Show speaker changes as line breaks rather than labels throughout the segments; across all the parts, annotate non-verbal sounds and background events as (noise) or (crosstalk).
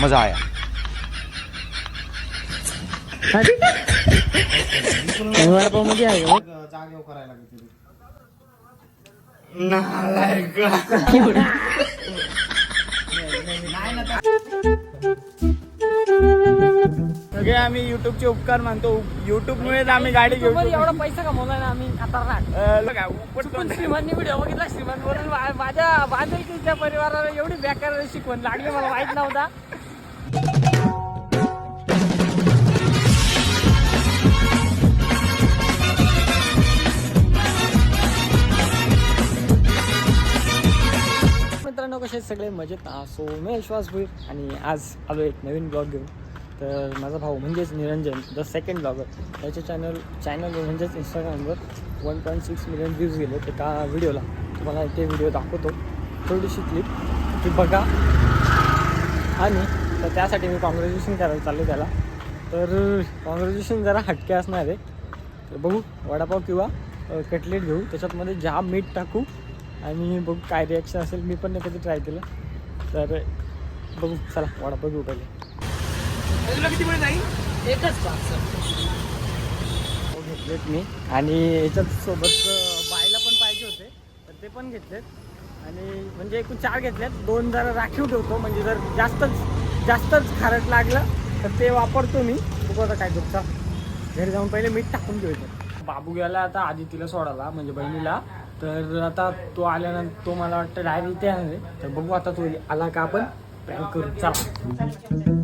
मजा आया
वडापावमध्ये आहे का?
जागेवर करायला लागेल
सगळे आम्ही युट्यूबचे उपकार मानतो. युट्यूब मुळे आम्ही गाडी घेऊ.
एवढा पैसा कमवला ना आम्ही खतरनाक
अं, बघा, उपट
श्रीमंतनी व्हिडिओ बघितला श्रीमंत वरून माझ्या बांधिलकीच्या परिवाराला एवढी बेकार शिकवण. लागली मला माहीत नव्हता. मित्रांनो कसे आहेत सगळे? मजेत हा सो मी विश्वास भोईर आणि आज आलो एक नवीन ब्लॉग घेऊन. तर माझा भाऊ म्हणजेच निरंजन द सेकंड ब्लॉगर त्याच्या चॅनल चॅनल म्हणजेच इंस्टाग्रामवर one point six million views गेले एका व्हिडिओला तुम्हाला ते व्हिडिओ दाखवतो. थोडीशी क्लिप ती बघा. आणि तर त्यासाठी मी कॉंग्रॅच्युलेशन करायला चाललो त्याला. तर कॉंग्रॅच्युलेशन जरा हटके असणार आहे. तर बघू वडापाव किंवा कटलेट घेऊ. त्याच्यातमध्ये जाम मीठ टाकू. आणि बघू काय रिॲक्शन असेल. मी पण नाही कधी ट्राय केलं. तर बघू चला वडापाव घेऊ पहिले. एकच घेतलेत मी. आणि याच्यात सोबत बायला पण पाहिजे होते तर ते पण घेतलेत. आणि म्हणजे एकूण चार घेतलेत. दोन जरा राखीव ठेवतो म्हणजे जर जास्तच जास्तच खारट लागलं तर ते वापरतो मी. बघू आता काय करता. घरी जाऊन पहिले मीठ टाकून ठेवायचं बाबू गेला आता आधी तिला सोडायला म्हणजे बहिणीला. तर आता तो आल्यानंतर तो मला वाटतं डायरेक्ट इथे आहे. तर बघू आता तो आला का आपण. प्रँक करू. चला.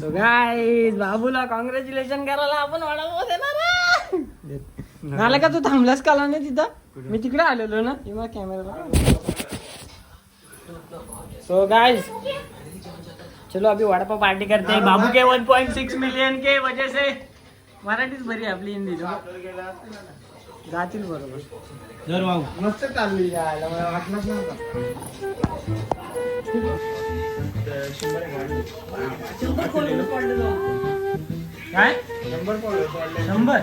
सो गाईज बाबूला कॉंग्रॅच्युलेशन करायला आपण वाढवत देणार झालं का तू थांबलास का नाही तिथं? मी तिकडे आलेलो ना. किंवा कॅमेरा सो गाइस चलो अभी वड़ा पाव पार्टी करते. हैं बाबू के 1.6 मिलियन के वजह से मराठीच बरी आहे आपली हिंदी जातील बरोबर.
जर भाऊ. मस्त चालली यायला मला वाटलंच नव्हतं.
काय?
शंभर
शंभर?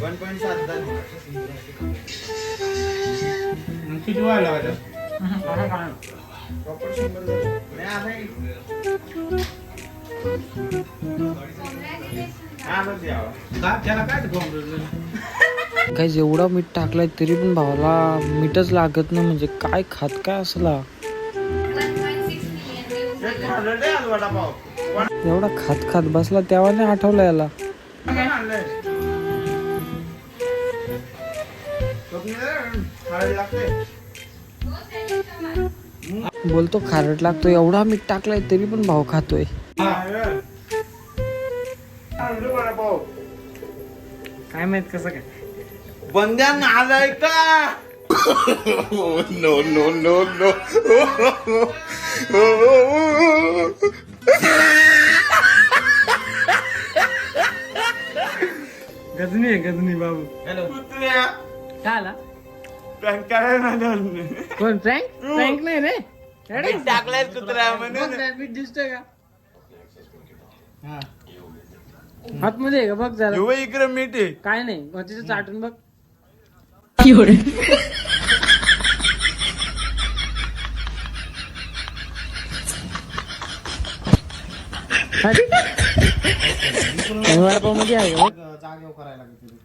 वन पॉईंट सात किती व्हायला प्रॉपर शंभर? त्याला काय?
काय जेवढा मीठ टाकलाय तरी पण भावाला मीठच लागत नाही म्हणजे काय खात काय असला. एवढा खात खात बसला तेव्हा नाही आठवलं याला. बोलतो खारट लागतो एवढा मीठ टाकलाय तरी पण भाव खातोय.
हा.
काय माहीत कसं काय?
बंद्या नालाय का?
गजनी आहे गजनी बाबू.
कुत्र्या.
काय आला?
Prank करायला.
कोण प्रँक प्रँक नाही रे.
टाकलंय कुत्र्या म्हणून.
मीठ दिसतोय का? आतमध्ये आहे का? बघ जरा.
युवा इकडे मीठ आहे.
काय नाही. मग तिथं चाटून बघ. वडापावमध्ये आहे का बघ?
जागेवर करायला लागेल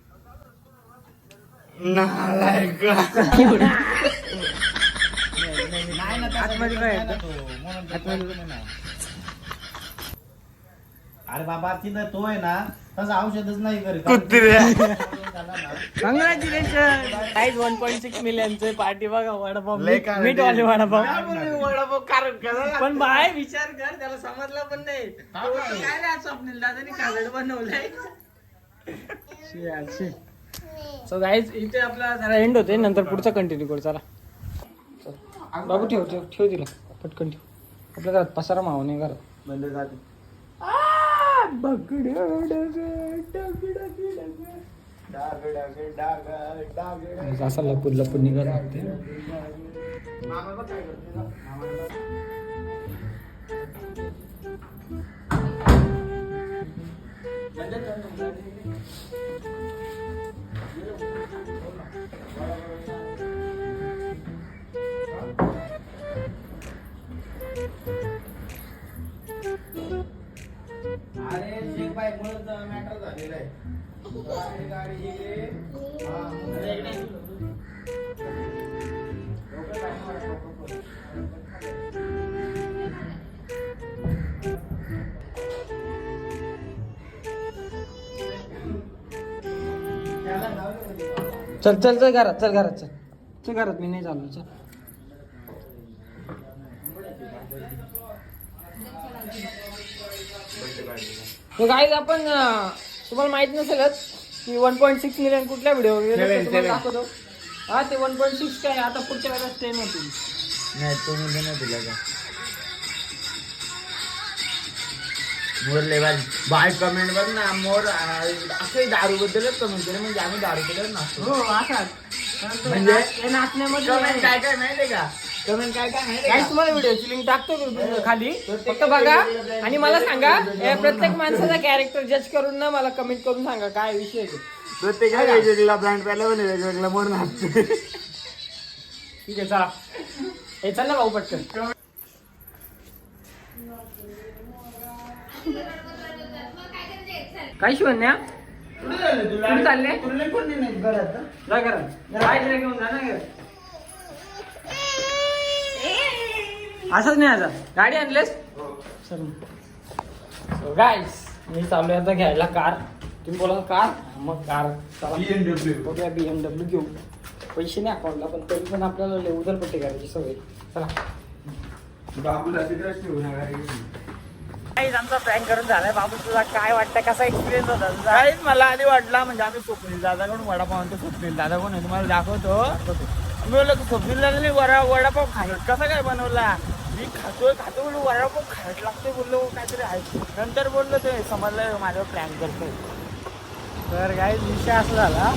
आतमध्ये काय.
अरे बाबा तिथं तो आहे ना तसं औषधच नाही करीत.
कॉंग्रॅच्युलेशन काहीच वन पॉईंट सिक्स मिलियनचे पार्टी बघा वडापाव.
लय
मीठ-
काय
मीठ वाले वडापाव.
वडापााव कारण का?
पण बाय विचार कर त्याला समजलं पण नाही. तो काय स्वप्नील दादानी कागड बनवलंय? सो गाईज इथे आपला जरा एंड होते नंतर पुढचा कंटिन्यू करू. चला. बाबू ठेव ठेव ठेव तिला. पटकन ठेव. आपल्या घरात पसारा माव नाही घरात.
बंद
असा लपून लपून निघत लागते
अरे शेख बाईक मुळेच मॅटर झालेला आहे. गाडी गाडी गेली हा,
चल चल चल घरात चल घरात चल. चल घरात मी नाही चाललो चल. तो गाईज आपण अं, तुम्हाला माहीत नसेलच की वन पॉईंट सिक्स मिलियन कुठल्या व्हिडिओ
Seven, seven.
दाखवतो. हा ते वन पॉईंट सिक्स काय आता पुढच्या वेळेला टेन होतील
नाही तो म्हणजे नाही दिला का? मोर लेवल बाय कमेंट बघ ना मोर असं दारू बद्दलच कमेंट केलं. म्हणजे आम्ही दारू केलं नसतो
हो असाच
म्हणजे?
हे नाचण्यामध्ये
कमेंट काय काय माहितीये का? कमेंट काय काय माहितीये
काय
का?
तुम्हाला व्हिडिओची लिंक टाकतो मी खाली. फक्त बघा. आणि मला सांगा या प्रत्येक माणसाचा कॅरेक्टर जज करून ना मला कमेंट करून सांगा काय विषय आहे ते.
प्रत्येकाला वेगवेगळा ब्रँड पहिला पण वेगवेगळा मोर नाचते
ठीक आहे चला. हे चल ना भाऊ पटकन. काय शिवण्या कुठे चालले? जा घरात घेऊन जा ना घरात. असंच नाही आता. गाडी आणलेस? सर गाईस मी चाललोय आता घ्यायला कार. तुम्ही बोला कार? मग कार. चला. बघूया बी एम डब्ल्यू घेऊ. पैसे नाही अकाउंटला पण तरी पण आपल्याला लय उधळपट्टी करायची सवय. चला. काहीच आमचा प्लॅन करून झालाय. बाबू तुला काय वाटतं कसा एक्सपिरियन्स होता तुझा?
काहीच मला आधी वाटला म्हणजे आम्ही स्वप्नील दादाकडून वडापाव आणतो स्वप्नील दादा कोण आहे तुम्हाला दाखवतो. मी बोललो की स्वप्नील दादाने वडा वडापाव खायला कसा काय बनवला? मी खातोय खातो बोललो वडापाव खायट लागतोय बोललो हो, काहीतरी आहे. नंतर बोललो ते समजलं माझ्यावर प्लॅन करतोय.
तर काही विषय असा झाला.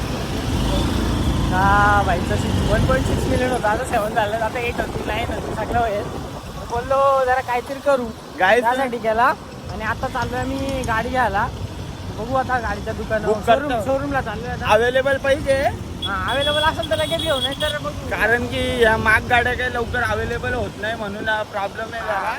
हा बाईचा six one point six million होता. आता सेवन झालं आता एट होती नाईन होती सगळं होईल. बोललो जरा काहीतरी करू.
Guys,
त्यासाठी केला आणि आता चाललोय मी गाडी घ्यायला. बघू आता गाडीच्या दुकानावर
Book करतो.
शोरूम शोरूमला चाललोय आता.
अवेलेबल पाहिजे.
हा अवेलेबल असेल तर लगेच घेऊ नाही तर बघू.
कारण की या माग गाड्या काही लवकर अवेलेबल होत नाही म्हणून प्रॉब्लेम आहे जरा.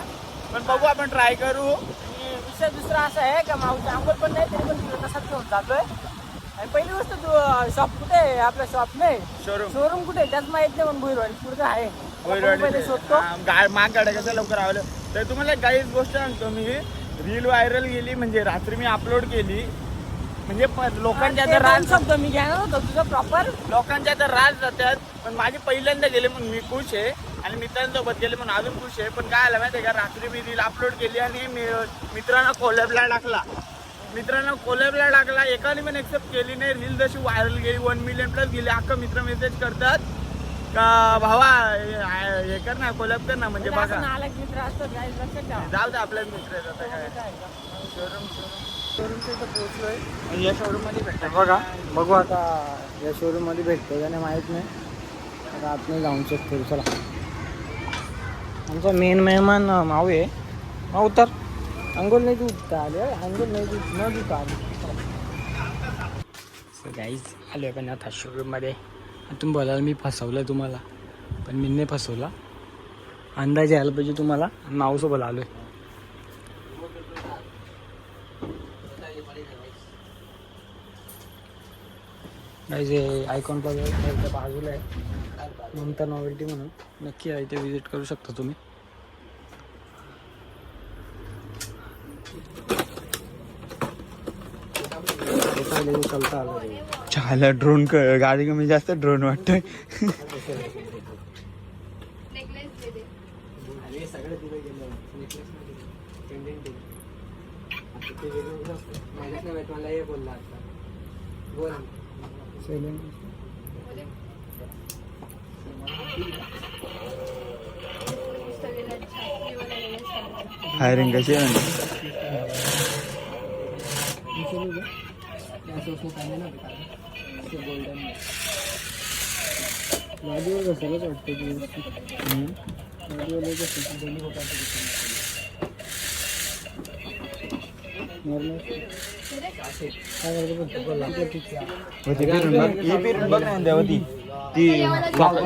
पण बघू आपण ट्राय करू.
आणि विषय दुसरा असा आहे का माऊची आंघोळ पण नाही तरी पण तुला तसाच घेऊन जातोय आणि पहिली गोष्ट तू शॉप कुठे आहे? आपल्या शॉप नाही
शोरूम
शोरूम कुठे आहे? त्यात माहीत नाही पण भुईरवाडी पुढे आहे.
माग गाड्या कसं लवकर अवेलेबल तर तुम्हाला काहीच गोष्ट सांगतो मी. रील व्हायरल गेली म्हणजे रात्री मी अपलोड केली. म्हणजे लोकांच्या
ते
आता
दोन
राज
शब्द मी होतो तुझं प्रॉपर
लोकांच्या आता राज जातात पण माझी पहिल्यांदा गेले म्हणून मी खुश आहे. आणि मित्रांसोबत गेले म्हणून अजून खुश आहे. पण काय आलं माहिती आहे का? रात्री मी रील अपलोड केली आणि मी मित्रांना कोलॅबला टाकला. मित्रांनो कोलॅबला टाकला. एकाने पण एक्सेप्ट केली नाही. रील जशी व्हायरल गेली वन मिलियन प्लस गेली. अख्खं मित्र मेसेज करतात. का भावा हे हे कर ना कोलॅब कर ना म्हणजे बघा.
लक्षात ठेवा.
जाऊ दे आपल्याच मित्र आता काय.
पोहोचलोय.
आणि या शोरूममध्ये भेटतात
बघा बघू आता या शोरूममध्ये भेटतो का नाही माहीत नाही. आता आतमध्ये जाऊन चेक करू चला. आमचा मेन मेहमान अं, माऊ आहे. माऊ तर अंघोल नाही दूध आले अंघोल नाही दूध न दूध आले. गाईज आलो पण आता शोरूममध्ये तुम्ही बोलाल मी फसवलं तुम्हाला. पण मी नाही फसवला. अंदाज यायला पाहिजे तुम्हाला. नावसोबत आलो आहे नाही जे आयकॉन त्या बाजूला आहे. ममता नॉवेल्टी म्हणून. नक्की आहे इथे विजिट करू शकता तुम्ही. चालता आलं
चायला ड्रोन गाडी कमी जास्त ड्रोन वाटतोय
अरे सगळं
फायरिंग कशी आहे. म्हणजे
गाडीवर बसायलाच वाटतं की गाडीवर कसं दोन्ही
ही। फिरून बघ ना देवती? ती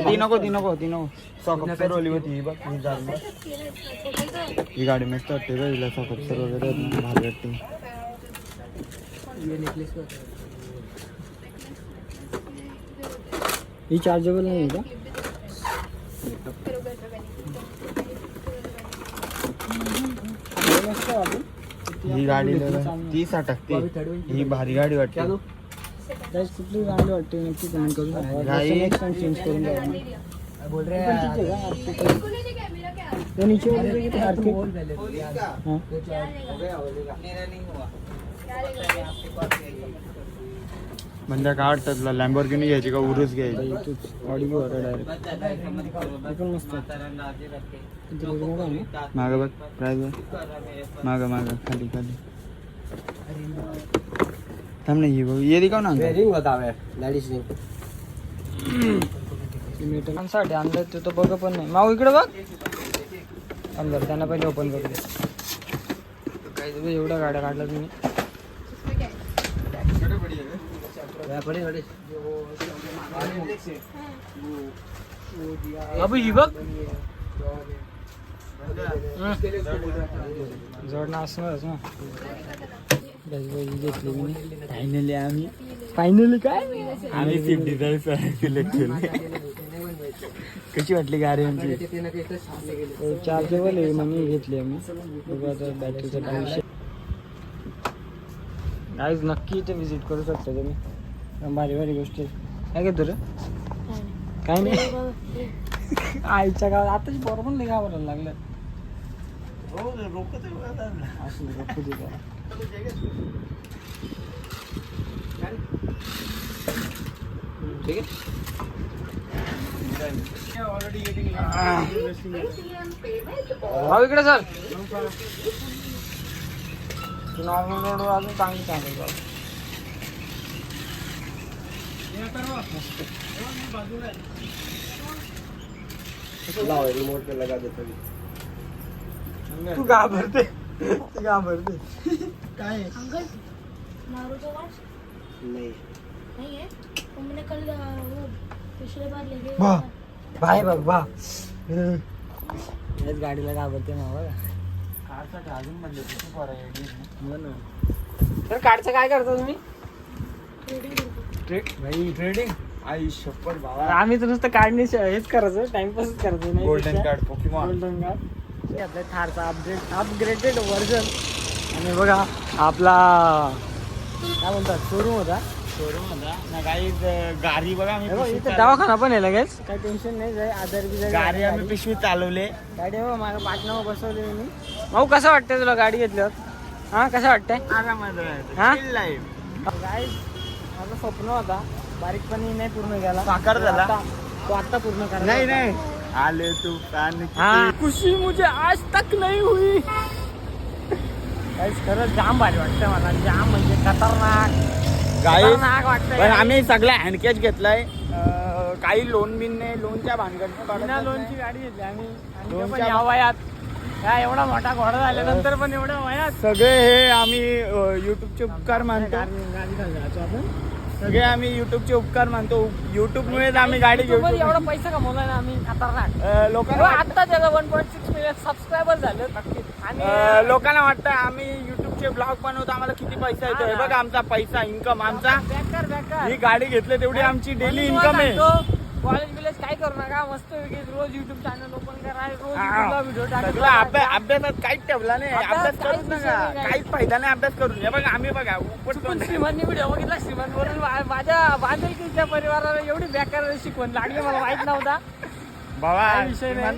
ती नको ती नको ती नको सॉकअप सरवली होती ही बघ ही झाली ही गाडी मस्त वाटते बघ हिला सॉकअप सर वगैरे भारी वाटते
ही चार्जेबल नाही का मस्त वाटलं
ही। गाडी तीस अटकते ही भारी गाडी वाटते
गाईस कुठली गाडी वाटते नक्की कमेंट करून सांगा
गाई-
नेक्स्ट टाइम चेंज करून द्या बोल रहे वो नीचे वाले देखिए तो आर्किड हाँ।
म्हणजे काय वाटतं तुला लॅम्बोर्गिनी घ्यायची का उरुस घ्यायची?
की हे.
मागं बघ प्राईज बघ मागं मागं खाली खाली. थांब नाही बघ. ये दिखाव ना.
साठी आणलं ते तर बघ पण नाही. माऊ इकडे बघ. अंदर त्यांना पहिले ओपन करू काय तुम्ही एवढ्या गाड्या काढल्या तुम्ही. बाबू ही बघ जोडणं असणारच ना ही घेतली मी. फायनली आम्ही. फायनली काय?
आम्ही डिझायर सिलेक्ट केली. कशी वाटली गाडी आमची?
चार्जेबल आहे मनी घेतली आम्ही. बघू आता बॅटरीचा काय विषय. गाईज नक्की इथे विजिट करू शकता तुम्ही. भारी भारी गोष्टी. काय घेतो रे? काय नाही. आईच्या गावात आताच बरोबर नाही गावाला लागलं असं दे. ठीक आहे? भाऊ इकडे चल. नॉर्मल रोड अजून चांगली चांगली जाऊ तू घाबरते. तू घाबरते. काय
अंकल नारुतो वॉच
नाही.
नहीं है तो मैंने कल वो पिछले बार ले गए
वाह. बाय बघ बा. याच गाडीला घाबरते ना बघा
अजून म्हणजे
हो ना. तर कार्डचं काय करता तुम्ही? भाई ट्रेडिंग
आई शपथ बाबा
आम्ही तर नुसतं काढणे हेच करायचं टाइमपासच करायचं नाही
golden card Pokemon
golden card आपल्या थारचा अपडेट अपग्रेडेड व्हर्जन आणि बघा आपला काय म्हणतात? शोरूम होता.
शोरूम होता. ना काही गाडी बघा आम्ही
हे इथे दवाखाना पण आहे लगेच. काही टेन्शन नाही जाय बिजार
गाडी आम्ही पिशवीत चालवले.
गाडी बघ माझ्या पाटणावर बसवली मी. भाऊ कसं वाटतंय तुला गाडी घेतल्यावर? हा कसं वाटतंय?
आरामात
हा? गाय माझं स्वप्न होता बारीकपणी नाही पूर्ण केला.
साकार
तो
झाला?
आता- तो आता पूर्ण करा
नाही नाही. आले तू कान
हाँ. खुशी मुझे आज तक नहीं हुई. खरंच जाम भारी वाटतं मला. जाम म्हणजे खतरनाक.
गाई
खतरनाक
आम्ही सगळा हँडकॅच घेतलाय. अं, काही लोन बिन नाही लोनच्या भानगडनं
बिना लोनची
नाही.
गाडी घेतली आम्ही. आणि ते पण
लोनच्या
या वयात. या एवढा मोठा घोडा झाल्यानंतर पण एवढ्या वयात.
सगळे हे आम्ही युट्यूबचे उपकार मानतो.
गाडी गाडी घालून जायचो आपण.
सगळे आम्ही युट्यूबचे उपकार मानतो. युट्यूबमुळेच आम्ही गाडी घेऊ
YouTube वर एवढा पैसा कमवला ना आम्ही खतरनाक.
अं, लोकांना
आता त्याला one point six million subscriber झाले आणि
अं, लोकांना वाटतं आम्ही युट्यूबचे ब्लॉग बनवतो आम्हाला किती पैसा येतो हा. बघा आमचा पैसा इन्कम आमचा.
बेकार बेकार.
ही गाडी घेतली तेवढी आमची डेली इन्कम आहे.
कॉलेज बिलेज काय करू नका मस्त रोज युट्यूब चॅनल ओपन करा रोज व्हिडिओ
सगळं अभ्यास अभ्यासात काहीच ठेवला नाही.
अभ्यास
करूच नका.
काहीच.
फायदा नाही अभ्यास करून. बघा आम्ही बघा
पण श्रीमंतनी व्हिडिओ बघितला. श्रीमंत वरून माझ्या बांधलकीच्या परिवाराला एवढी बेकार शिकवण. लागली मला माहीत नव्हता.
बाबा
विषय नाही.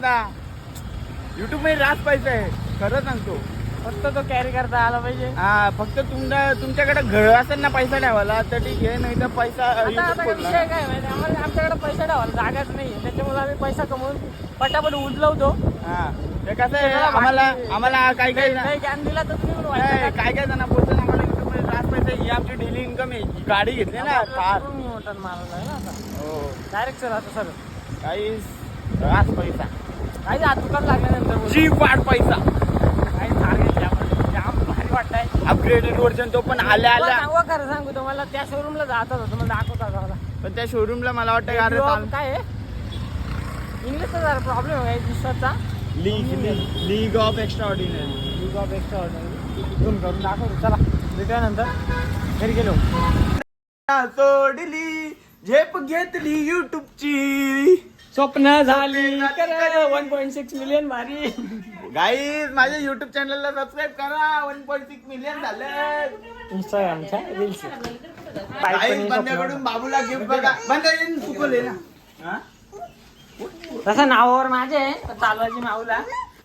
युट्यूबमध्ये रास आहे खरं सांगतो.
फक्त तो कॅरी करता आला पाहिजे.
हा फक्त तुमच्या तुमच्याकडे घर असेल ना पैसा ठेवायला तर ठीक आहे नाही तर पैसा
आता
फोडला.
विषय काय माहिती आम्हाला आमच्याकडे पैसा ठेवायला जागाच नाही त्याच्यामुळे आम्ही पैसा कमवून पटापट उचलवतो.
हा ते कसं आहे आम्हाला आम्हाला काही काही
नाही ज्ञान दिला तर तुम्ही पण?
काय काय जण बोलतात आम्हाला युट्यूबमध्ये रास पैसा तुम्ही गाडी घेतली ना कार
मोटर मारला आहे ना आता.
हो.
डायरेक्ट सर आता सर
काही रास पैसा.
काही हात दुकान लागल्यानंतर बोलू.
जी वाट पैसा
काही थार घेतली आपण जाम भारी वाटतंय
अपग्रेडेड वर्जन तो पण आल्या आल्या
सांगू खरं सांगू तुम्हाला त्या शोरूमला जात होतो तुम्हाला दाखवता दादा
पण त्या शोरूमला मला वाटतं का अरे चाल-
काय आहे? इंग्लिशचा जरा प्रॉब्लेम आहे दिसतचा
league league of extraordinary
use of extra करून दाखवतो चला. भेटूया नंतर. घरी गेलो.
सोडली झेप घेतली युट्यूबची
स्वप्न झाली वन पॉईंट सिक्स मिलियन भारी
गाईज माझ्या युट्यूब चॅनलला सबस्क्राईब करा. वन पॉईंट सिक्स मिलियन झाले.
इंस्टाग्रामच्या रील्स
गाईज बंद्याकडून बाबूला गिफ्ट बघा. बंद्या चुकवले ना. हा?
तसं नावावर माझे आहे पण चालवायची माऊला.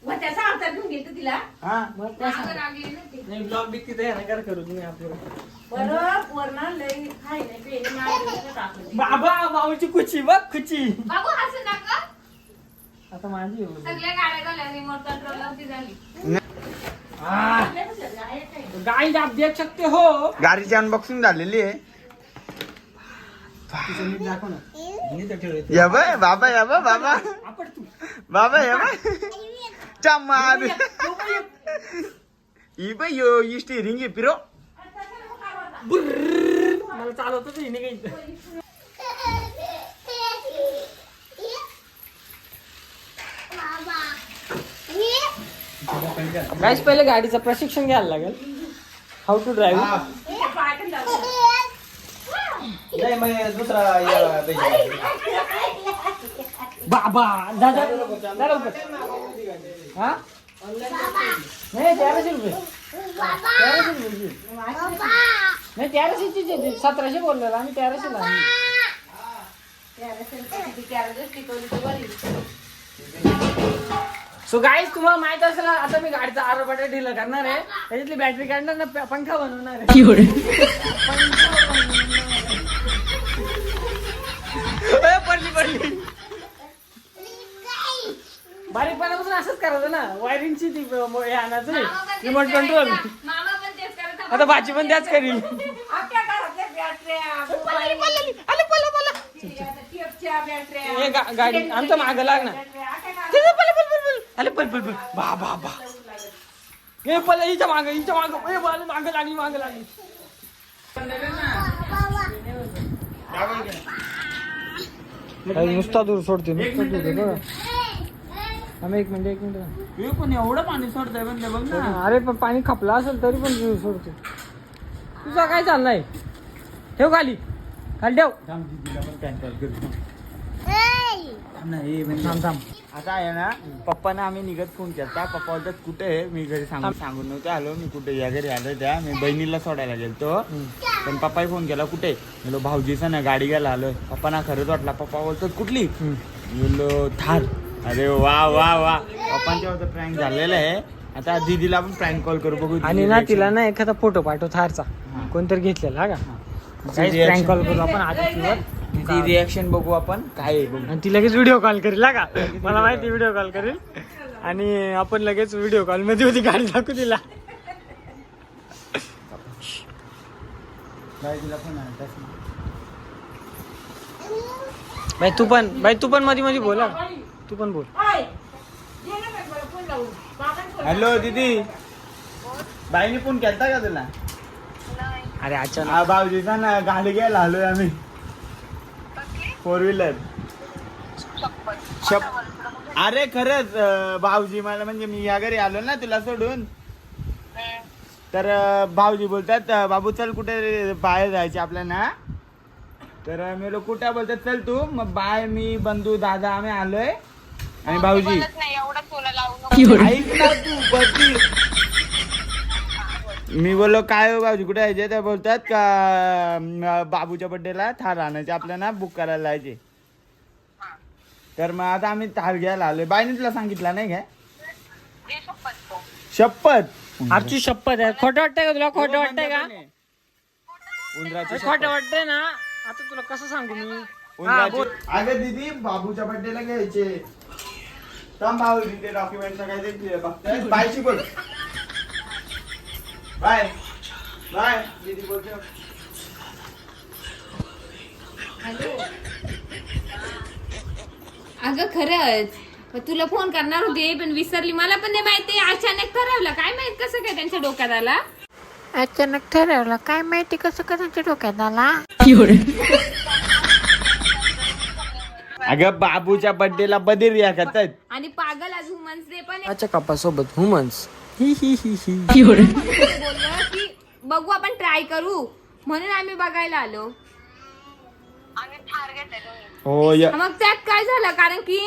मग त्याचा अवतार घेऊन गेलतो तिला.
हा?
मग त्या
मागं लागली ना ती.
नाही ब्लॉग बी तिथे नकार करू तुम्ही आपलं
बरं वरनं लई खाय नाही पेले मागे टाकून
बाबा माऊची कुची बघ कुची
बाबू हसू नका.
आता माझी आहे.
सगळ्या गाड्या झाल्या रिमोट कंट्रोल होती झाली.
आ, गाई आप देख सकते हो.
गाडीची अनबॉक्सिंग झालेली आहे. या बाय बाबा या बा बाबा.
आपण तू.
बाबा या बाय चम्मा ई बाय यो. ई स्टिअरिंग आहे पिरो.
मला चालवतच हिने काही गाईस पहिले गाडीचं प्रशिक्षण घ्यायला लागेल. How to drive. बाबा दादा हा? नाही तेराशे रुपये. तेराशे रुपये. नाही तेराशेची सतराशे बोललेला आम्ही तेराशे ला सो गाईज तुम्हाला माहीत असेल आता मी गाडीचा आरोपाटा ढिला करणार आहे. त्याच्यातली बॅटरी काढणार ना पंखा बनवणार आहे. ए, पडली पडली. बारीकपणापासून असंच करायचं ना. वायरिंगची ती हे आणायचं नाही. रिमोट कंट्रोल
मामा पण तेच करत
आता भाजी पण त्याच करील. हे गा- गाडी आमचं मागं लाग ना. तिथं पळ, पळ, पळ, पळ. अरे पल पल पल बा बा बा. हे पल हिच्या मागं हिच्या मागं. ए बाल मागं लागली मागं लागली. नुसता दूर सोडते नुसता दूर आहे बघा आम्ही एक मिनिट एक मिनिट.
हे पण एवढं पाणी सोडतंय पण ते बघ ना.
अरे पण पाणी खपलं असेल तरी पण जीव सोडतो. तुझा काय चाललाय? ठेव खाली. खाली ठेव. थांब थांब
आता आहे ना पप्पाना आम्ही निघत फोन केला. पप्पा बोलतात कुठे आहे? मी घरी सांगून सांगून नव्हते आलो मी कुठे? या घरी आलो त्या. मी बहिणीला सोडायला गेलतो. पण पप्पाही फोन केला कुठे? म्हणलो भाऊजीचा ना गाडी घ्यायला आलोय. पप्पाना खरंच वाटला पप्पा बोलतात कुठली? मी बोललो थार. अरे वा वा वा. पप्पांच्या होतं प्रँक झालेलं आहे. आता दीदीला आपण प्रँक कॉल करू बघू
आणि ना तिला ना एखादा फोटो पाठव थारचा. कोणतरी घेतलेला हा का? प्रँक कॉल करू आपण आदितीवर
ती रिॲक्शन बघू आपण. काय
आणि ती लगेच व्हिडिओ कॉल करेल हा का? मला माहिती व्हिडिओ कॉल करेल. आणि आपण लगेच व्हिडिओ कॉलमध्ये होती गाडी दाखवू तिला.
बाई,
तू पण बाई तू पण मध्ये मध्ये बोला तू पण बोल.
हॅलो दीदी. बाईने फोन केलता का तुला?
अरे अचानक.
भाऊजीचा ना गाडी घ्यायला आलोय आम्ही. फोर व्हीलर शप अरे खरंच अं, भाऊजी मला म्हणजे मी या घरी आलो ना तुला सोडून. तर अं, भाऊजी बोलतात अं, बाबू चल कुठे रे, बाहेर जायचे आपल्याला. तर अं, मी लोक कुठे बोलतात चल तू मग बाय मी बंधू दादा आम्ही आलोय. आणि भाऊजी ऐक ना तू मी बोललो काय हो भाऊजी कुठे यायचे ते बोलतात का बाबूच्या बड्डेला थार आणायचे आपल्याला बुक करायला जायचे तर मग आता आम्ही थार घ्यायला आलोय. बाईने तुला सांगितलं नाही काय शपथ
आरची शपथ? आहे. खोटं वाटतंय का तुला? खोटं वाटतंय का?
उंदराची
खोटं वाटतंय ना? आता तुला कसं सांगू मी? हा, बोल.
अगं दीदी बाबूच्या बड्डेला घ्यायचे. थांब भाऊ ते डॉक्युमेंट काय ते बघताय बाय. दीदी बोलते.
अगं खरंच. पण तुला फोन करणार होते पण विसरली. मला पण नाही माहिती. अचानक ठरवलं. काय माहीत कसं काय त्यांच्या डोक्यात आला?
अचानक ठरवलं. काय माहिती कसं करायचं डोक्यात आला?
अगं बाबूच्या बर्थडेला बधीर या करतायत.
आणि पागल आज वुमन्स डे पण आहे.
आजच्या कपासोबत ह्युमन्स ही ही ही ही
बोललो की बघू आपण ट्राय करू. म्हणून आम्ही बघायला आलो.
हो य-
मग त्यात काय झालं? कारण की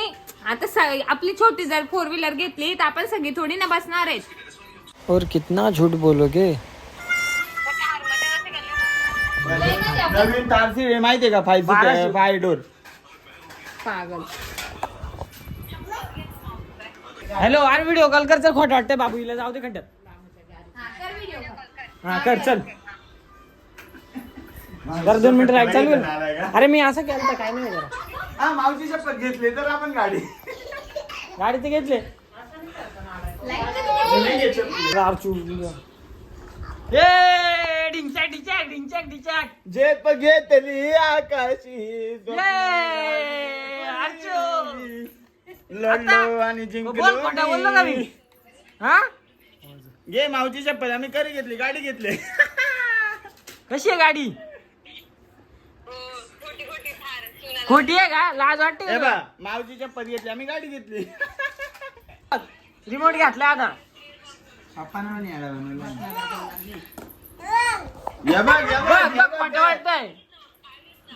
आता स- आपली छोटी जर फोर व्हीलर घेतली तर आपण सगळी थोडी ना बसणार आहेत.
और कितना झूठ बोलोगे
नवीन तारसी आहे माहितीये का? फाय. फाय डोर
पागल.
हॅलो अरे व्हिडिओ कॉल कर चल खोटं वाटतंय बाबू हिला जाऊ दे खड्ड्यात हा कर चल जरा दोन मिनिटं राईट चालू कर. अरे मी असं केलं तर काय नाही जरा
हा मावशी शपथ घेतली तर आपण गाडी
गाडी ते घेतले रावचू. ये डिंचॅक डिंचॅक डिंचॅक डिंचॅक
जे घेतली आकाशी
ये अर्चू.
लढलो आणि
बोल खोटं बोललो का मी?
जिंकलो
हा?
घे मावची शपथ आम्ही करी घेतली गाडी घेतली.
कशी आहे गाडी? खोटी आहे का? लाज वाटते
हे
का
बा मावची शपथ घेतली आम्ही गाडी घेतली.
रिमोट घातला आता.
या बघ, या बघ,
बघ
या
बघ
बघ,
खोटं वाटतंय.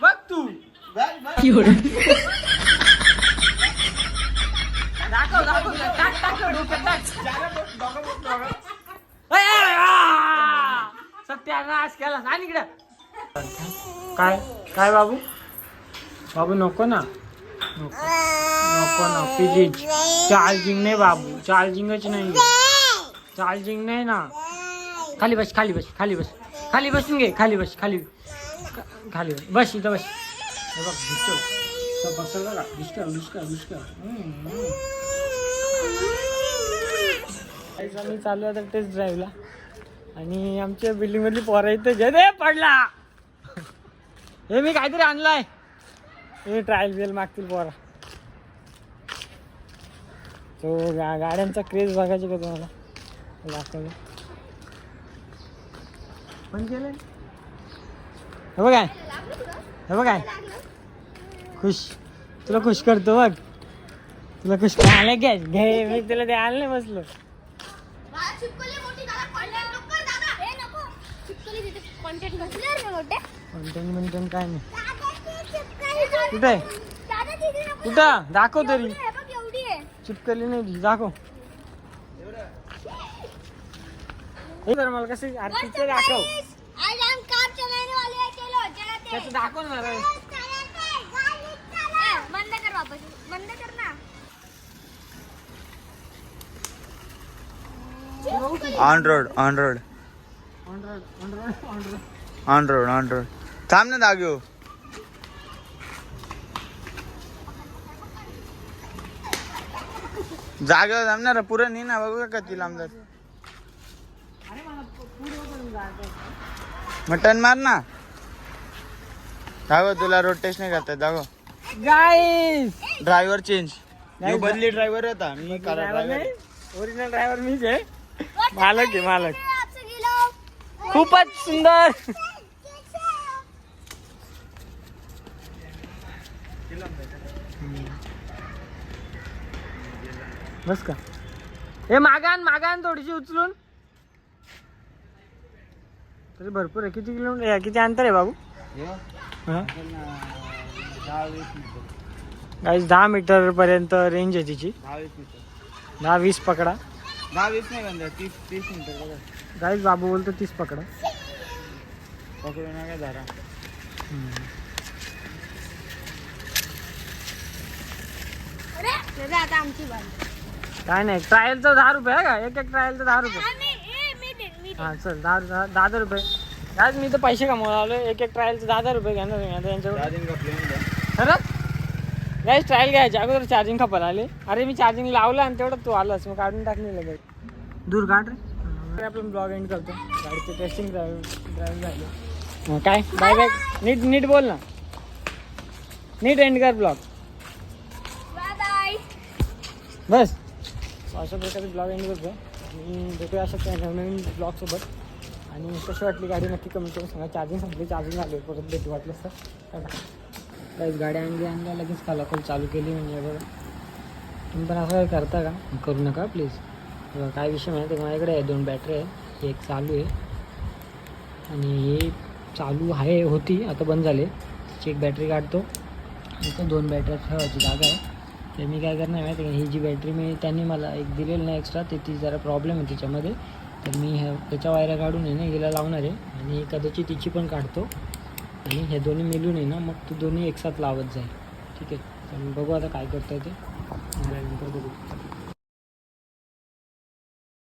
बघ तू.
बघ, बघ. (laughs)
दाखव दाखव टाक टाक डोक्यात टाक. सत्यानाश केला सांग इकडं. काय काय बाबू? बाबू नको ना. नको नको ना प्लीज चार्जिंग नाही बाबू चार्जिंगच नाही. चार्जिंग नाही ना. खाली बस खाली बस खाली बस. खाली बसून घे खाली बस खाली. खाली बस. बस इथं बस. बघ दिसतो सब बसलं बघा दिसतं दिसतं दिसतं आम्ही चालू आता टेस्ट ड्राईव्हला आणि आमच्या बिल्डिंग मधली पोरं इथे घे पडला! हे मी काहीतरी आणलाय. हे ट्रायल बिल मागतील पोरा. तो गा गाड्यांचा क्रेज बघायचे का तुम्हाला? दाखवलं पण केलं हे बघाय हे बघाय खुश. तुला खुश करतो बघ. तुला खुश आलं घ्या घे मी तुला ते आलं नाही बसलो. कंटेन मिंटेन काय नाही. कुठे? कुठं? दाखव तरी. चिपकली नाही दाखव. हे तर मला कसं आरतीचं दाखव. दाखव ना जरा.
हैं बंद कर वापस बंद कर ना
on road on road on road on road थांब ना दागो जागेवर थांबणार पुरं नाही ना बघू का लांब जात मटन मार ना. दागो तुला रोड टेस्ट नाही करतात दागो.
गाईस
ड्रायव्हर चेंज बदली ड्रायव्हर होता मी ड्रायव्हर
ओरिजिनल ड्रायव्हर मीच आहे. मालक आहे मालक. खूपच सुंदर. बस का? हे मागान मागान थोडीशी उचलून. तरी भरपूर आहे. किती किलोमीटर किती अंतर आहे बाबू? गाईस दहा मीटर पर्यंत रेंज आहे तिची. दहा वीस पकडा.
दहा वीस नाही बंद तीस तीस मिनिटं बघा.
गाईस बाबू बोलतो तीस पकडा.
पकडू नका जरा
अरे आता आमची बारी
काय नाही ट्रायलचं दहा रुपये आहे का? एक एक ट्रायलचं दहा रुपये.
आम्ही ए मी दे मी
हा चल दहा दहा दहा दहा रुपये. आज मी तर पैसे कमवला आलो एक एक ट्रायलचं दहा दहा रुपये घेणार मी आता खरंच गाईस ट्रायल घ्यायच्या अगोदर चार्जिंग खपायला आले अरे मी चार्जिंग लावलं आणि तेवढं तू आलास मग काढून टाकली लगेच दूर काढ रे. आपण ब्लॉग एंड करतो. गाडीचं टेस्टिंग ड्राईव्ह ड्राईव्ह झालं. काय? बाय बाय नीट नीट बोल ना. नीट एंड कर ब्लॉग बस. अशा प्रकारे ब्लॉग एंड करतो आणि भेटूया अशा काही नवनवीन ब्लॉगसोबत आणि कशी वाटली गाडी? नक्की कमी करून सांगा. चार्जिंग संपली चार्जिंग आली परत भेटू वाटलं सर काहीच गाडी आणली आणल्या लगेच खालाखोल चालू केली म्हणजे बघा. तुम्ही पण असं करता का? करू नका प्लीज काय विषय माहिती आहे का? माझ्याकडे आहे दोन बॅटरी आहे. एक चालू आहे. आणि हे चालू आहे होती आता बंद झाले. त्याची एक बॅटरी काढतो. इथं दोन बॅटऱ्या ठेवायची जागा आहे. तर मी काय करणार माहिती आहे का? ही जी बॅटरी मी त्यांनी मला एक दिलेली नाही एक्स्ट्रा ते ती जरा प्रॉब्लेम आहे तिच्यामध्ये. तर मी ह्या त्याच्या वायऱ्या काढून आहे ना हिला लावणार आहे. आणि कदाचित तिची पण काढतो. आणि हे दोन्ही मिळून आहे ना मग तू दोन्ही एकसाथ लावत जाईल. ठीक आहे? बघू आता काय करता येते नंतर बघू.